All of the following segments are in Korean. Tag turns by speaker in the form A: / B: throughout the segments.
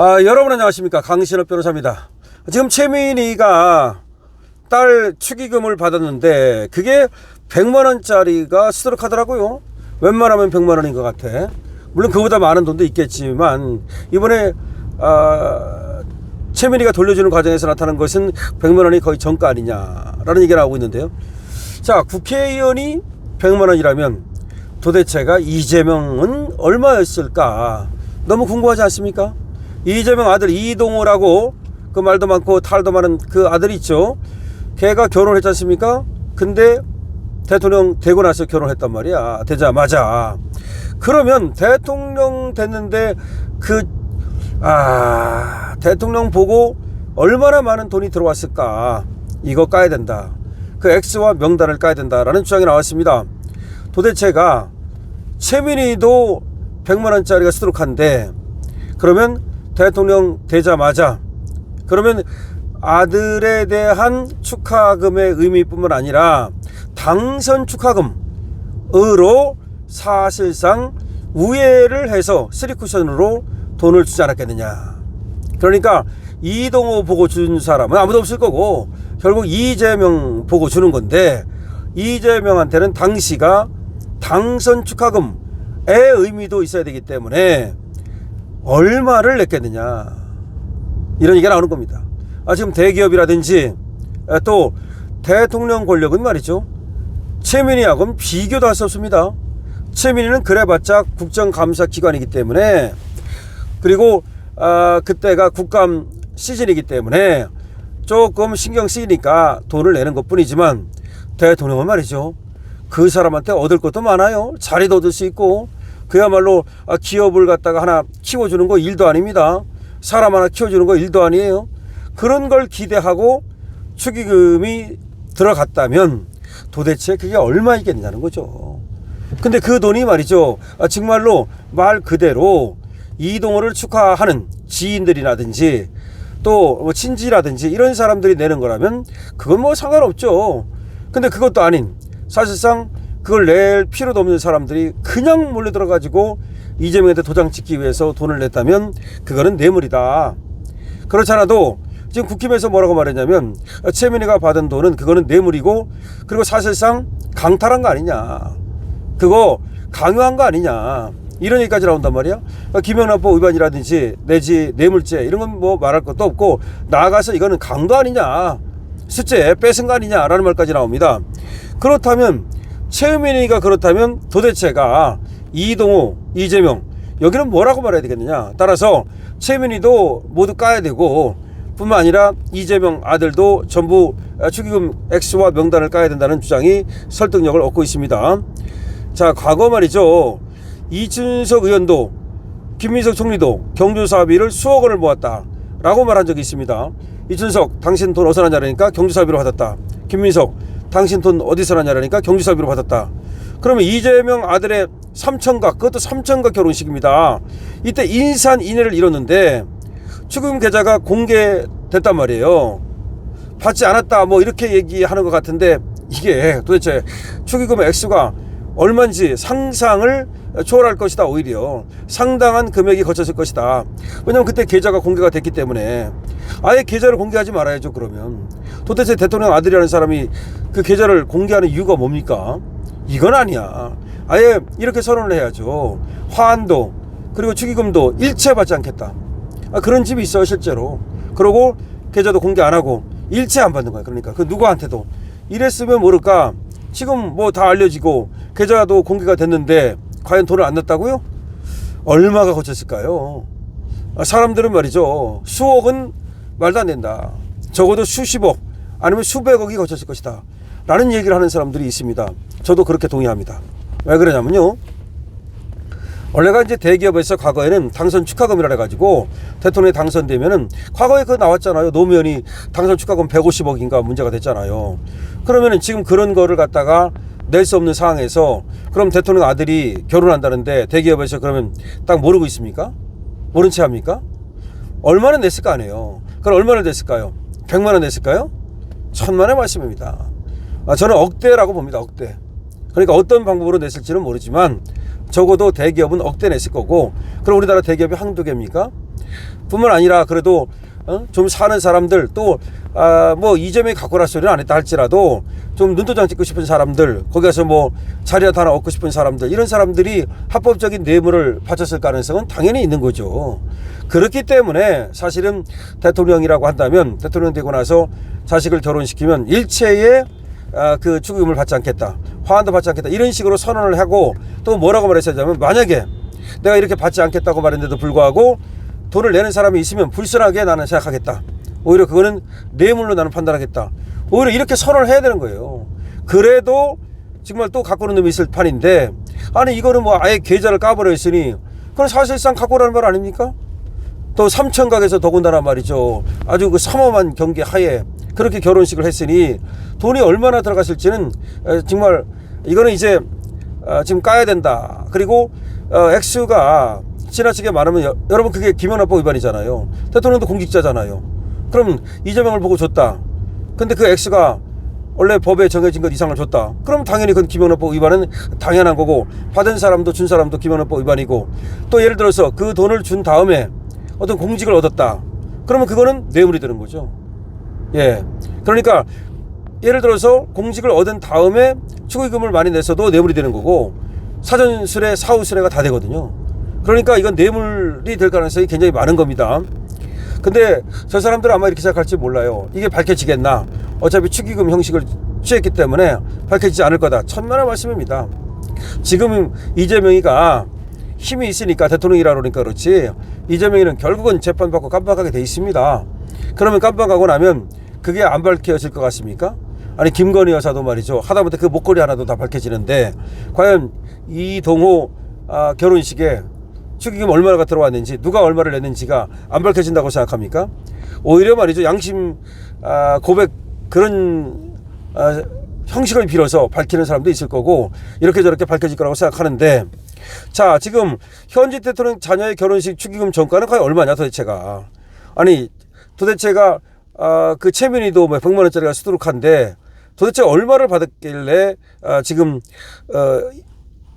A: 아, 여러분 안녕하십니까. 강신업 변호사입니다. 지금 최민희가 딸 축의금을 받았는데 그게 100만원짜리가 쓰도록 하더라고요. 웬만하면 100만원인 것 같아. 물론 그보다 많은 돈도 있겠지만 이번에 아, 최민희가 돌려주는 과정에서 나타난 것은 100만원이 거의 정가 아니냐라는 얘기가 나오고 있는데요. 자, 국회의원이 100만원이라면 도대체가 이재명은 얼마였을까? 너무 궁금하지 않습니까? 이재명 아들 이동호라고 그 말도 많고 탈도 많은 그 아들 있죠. 걔가 결혼했지 않습니까? 근데 대통령 되고 나서 결혼했단 말이야. 되자마자. 그러면 대통령 됐는데 그, 아, 대통령 보고 얼마나 많은 돈이 들어왔을까. 이거 까야 된다. 그 X와 명단을 까야 된다라는 주장이 나왔습니다. 도대체가 최민희도 100만원짜리가 쓰도록 한데 그러면 대통령 되자마자 그러면 아들에 대한 축하금의 의미뿐만 아니라 당선 축하금으로 사실상 우회를 해서 쓰리쿠션으로 돈을 주지 않았겠느냐. 그러니까 이동호 보고 준 사람은 아무도 없을 거고 결국 이재명 보고 주는 건데 이재명한테는 당시가 당선 축하금의 의미도 있어야 되기 때문에 얼마를 냈겠느냐 이런 얘기가 나오는 겁니다. 아, 지금 대기업이라든지 아, 또 대통령 권력은 말이죠. 최민희하고는 비교도 할 수 없습니다. 최민희는 그래봤자 국정감사기관이기 때문에 그리고 아, 그때가 국감 시즌이기 때문에 조금 신경 쓰이니까 돈을 내는 것 뿐이지만 대통령은 말이죠. 그 사람한테 얻을 것도 많아요. 자리도 얻을 수 있고 그야말로 아, 기업을 갖다가 하나 키워주는 거 일도 아닙니다. 사람 하나 키워주는 거 일도 아니에요. 그런 걸 기대하고 축의금이 들어갔다면 도대체 그게 얼마이겠냐는 거죠. 근데 그 돈이 말이죠. 아, 정말로 말 그대로 이동호를 축하하는 지인들이라든지 또뭐 친지라든지 이런 사람들이 내는 거라면 그건 뭐 상관없죠. 근데 그것도 아닌 사실상 그걸 낼 필요도 없는 사람들이 그냥 몰려 들어 가지고 이재명한테 도장 찍기 위해서 돈을 냈다면 그거는 뇌물이다. 그렇지 않아도 지금 국힘에서 뭐라고 말했냐면 최민희가 받은 돈은 그거는 뇌물이고 그리고 사실상 강탈한 거 아니냐. 그거 강요한 거 아니냐. 이런 얘기까지 나온단 말이야. 김영란법 위반이라든지 내지 뇌물죄 이런 건 뭐 말할 것도 없고 나아가서 이거는 강도 아니냐. 숫제 뺏은 거 아니냐라는 말까지 나옵니다. 그렇다면 최민희가 그렇다면 도대체가 이동호, 이재명 여기는 뭐라고 말해야 되겠느냐. 따라서 최민희도 모두 까야 되고 뿐만 아니라 이재명 아들도 전부 축의금 X와 명단을 까야 된다는 주장이 설득력을 얻고 있습니다. 자, 과거 말이죠. 이춘석 의원도 김민석 총리도 경주 사업비를 수억 원을 모았다. 라고 말한 적이 있습니다. 이춘석, 당신 돈 어디서 났냐니까 경주 사업비로 받았다. 김민석, 당신 돈 어디서 났냐니까 경주 사업비로 받았다. 그러면 이재명 아들의 삼천각, 그것도 삼천각 결혼식입니다. 이때 인산 인해를 이뤘는데 축의금 계좌가 공개됐단 말이에요. 받지 않았다, 뭐 이렇게 얘기하는 것 같은데 이게 도대체 축의금 액수가 얼마인지 상상을 초월할 것이다 오히려. 상당한 금액이 거쳤을 것이다. 왜냐면 그때 계좌가 공개가 됐기 때문에. 아예 계좌를 공개하지 말아야죠 그러면. 도대체 대통령 아들이라는 사람이 그 계좌를 공개하는 이유가 뭡니까? 이건 아니야. 아예 이렇게 선언을 해야죠. 화환도 그리고 축의금도 일체 받지 않겠다. 아, 그런 집이 있어요 실제로. 그러고 계좌도 공개 안 하고 일체 안 받는 거야 그러니까. 그 누구한테도. 이랬으면 모를까? 지금 뭐 다 알려지고 계좌도 공개가 됐는데 과연 돈을 안 냈다고요? 얼마가 거쳤을까요? 아, 사람들은 말이죠. 수억은 말도 안 된다. 적어도 수십억 아니면 수백억이 거쳤을 것이다. 라는 얘기를 하는 사람들이 있습니다. 저도 그렇게 동의합니다. 왜 그러냐면요. 원래가 이제 대기업에서 과거에는 당선 축하금이라 해가지고 대통령이 당선되면은 과거에 그 나왔잖아요. 노무현이 당선 축하금 150억인가 문제가 됐잖아요. 그러면은 지금 그런 거를 갖다가 낼 수 없는 상황에서 그럼 대통령 아들이 결혼한다는데 대기업에서 그러면 딱 모르고 있습니까? 모른 채 합니까? 얼마나 냈을 거 아니에요. 그럼 얼마나 냈을까요? 100만 원 냈을까요? 천만의 말씀입니다. 아, 저는 억대라고 봅니다. 억대. 그러니까 어떤 방법으로 냈을지는 모르지만 적어도 대기업은 억대 냈을 거고 그럼 우리나라 대기업이 한두 개입니까? 뿐만 아니라 그래도 어? 좀 사는 사람들 또 아, 뭐 이재명이 갖고 라 소리는 안 했다 할지라도 좀 눈도장 찍고 싶은 사람들 거기 가서 뭐 자리라도 하나 얻고 싶은 사람들 이런 사람들이 합법적인 뇌물을 바쳤을 가능성은 당연히 있는 거죠. 그렇기 때문에 사실은 대통령이라고 한다면 대통령 되고 나서 자식을 결혼시키면 일체의 아, 그 축의금을 받지 않겠다. 화환도 받지 않겠다. 이런 식으로 선언을 하고 또 뭐라고 말했었냐면 만약에 내가 이렇게 받지 않겠다고 말했는데도 불구하고 돈을 내는 사람이 있으면 불순하게 나는 생각하겠다. 오히려 그거는 뇌물로 나는 판단하겠다. 오히려 이렇게 선언을 해야 되는 거예요. 그래도 정말 또 갖고 오는 놈이 있을 판인데 아니 이거는 뭐 아예 계좌를 까버려 있으니 그건 사실상 갖고 오라는 말 아닙니까? 또 삼천각에서 더군다나 말이죠. 아주 그 삼엄한 경계 하에 그렇게 결혼식을 했으니 돈이 얼마나 들어갔을지는 에, 정말 이거는 이제 어, 지금 까야 된다. 그리고 어, 액수가 지나치게 많으면 여, 여러분 그게 김연아법 위반이잖아요. 대통령도 공직자잖아요. 그럼 이재명을 보고 줬다. 근데 그 액수가 원래 법에 정해진 것 이상을 줬다. 그럼 당연히 그건 김연아법 위반은 당연한 거고 받은 사람도 준 사람도 김연아법 위반이고 또 예를 들어서 그 돈을 준 다음에 어떤 공직을 얻었다. 그러면 그거는 뇌물이 되는 거죠. 예. 그러니까 예를 들어서 공직을 얻은 다음에 축의금을 많이 냈어도 뇌물이 되는 거고 사전수뢰, 사후수뢰가 다 되거든요. 그러니까 이건 뇌물이 될 가능성이 굉장히 많은 겁니다. 근데 저 사람들은 아마 이렇게 생각할지 몰라요. 이게 밝혀지겠나? 어차피 축의금 형식을 취했기 때문에 밝혀지지 않을 거다. 천만의 말씀입니다. 지금 이재명이가 힘이 있으니까 대통령이라 그러니까 그렇지 이재명이는 결국은 재판받고 깜빡하게 돼 있습니다. 그러면 깜빡하고 나면 그게 안 밝혀질 것 같습니까? 아니 김건희 여사도 말이죠 하다못해 그 목걸이 하나도 다 밝혀지는데 과연 이동호 아, 결혼식에 축의금 얼마가 들어왔는지 누가 얼마를 냈는지가 안 밝혀진다고 생각합니까? 오히려 말이죠 양심 아, 고백 그런 아, 형식을 빌어서 밝히는 사람도 있을 거고 이렇게 저렇게 밝혀질 거라고 생각하는데 자 지금 현직 대통령 자녀의 결혼식 축의금 전가는 과연 얼마냐 도대체가 아니 도대체가 아, 그 최민희도 뭐 100만 원짜리가 수두룩한데 도대체 얼마를 받았길래 아, 지금 어,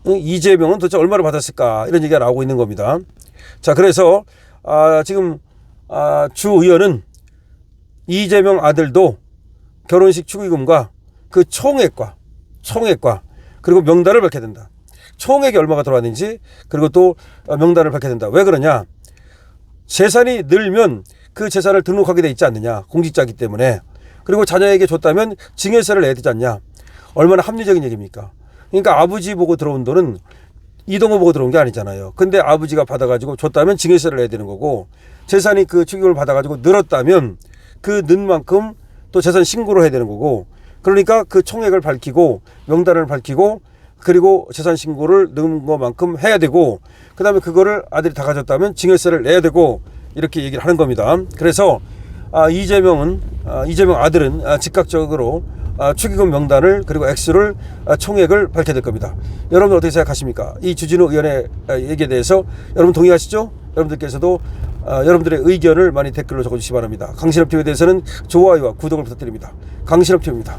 A: 이재명은 도대체 얼마를 받았을까 이런 얘기가 나오고 있는 겁니다. 자 그래서 아, 지금 아, 주 의원은 이재명 아들도 결혼식 축의금과 그 총액과 총액과 그리고 명단을 밝혀야 된다. 총액이 얼마가 들어왔는지 그리고 또 명단을 밝혀야 된다. 왜 그러냐? 재산이 늘면 그 재산을 등록하게 돼 있지 않느냐? 공직자이기 때문에. 그리고 자녀에게 줬다면 증여세를 내야 되지 않냐? 얼마나 합리적인 얘기입니까? 그러니까 아버지 보고 들어온 돈은 이동호 보고 들어온 게 아니잖아요. 근데 아버지가 받아가지고 줬다면 증여세를 내야 되는 거고 재산이 그 축의금을 받아가지고 늘었다면 그 는 만큼 또 재산 신고를 해야 되는 거고 그러니까 그 총액을 밝히고 명단을 밝히고 그리고 재산 신고를 넣은 것만큼 해야 되고 그다음에 그거를 아들이 다 가졌다면 증여세를 내야 되고 이렇게 얘기를 하는 겁니다. 그래서 아, 이재명은 아, 이재명 아들은 아, 즉각적으로 아, 축의금 명단을 그리고 액수를 아, 총액을 밝혀야 될 겁니다. 여러분 어떻게 생각하십니까? 이 주진우 의원의 아, 얘기에 대해서 여러분 동의하시죠? 여러분들께서도 아, 여러분들의 의견을 많이 댓글로 적어주시기 바랍니다. 강신업 TV에 대해서는 좋아요와 구독을 부탁드립니다. 강신업 TV입니다.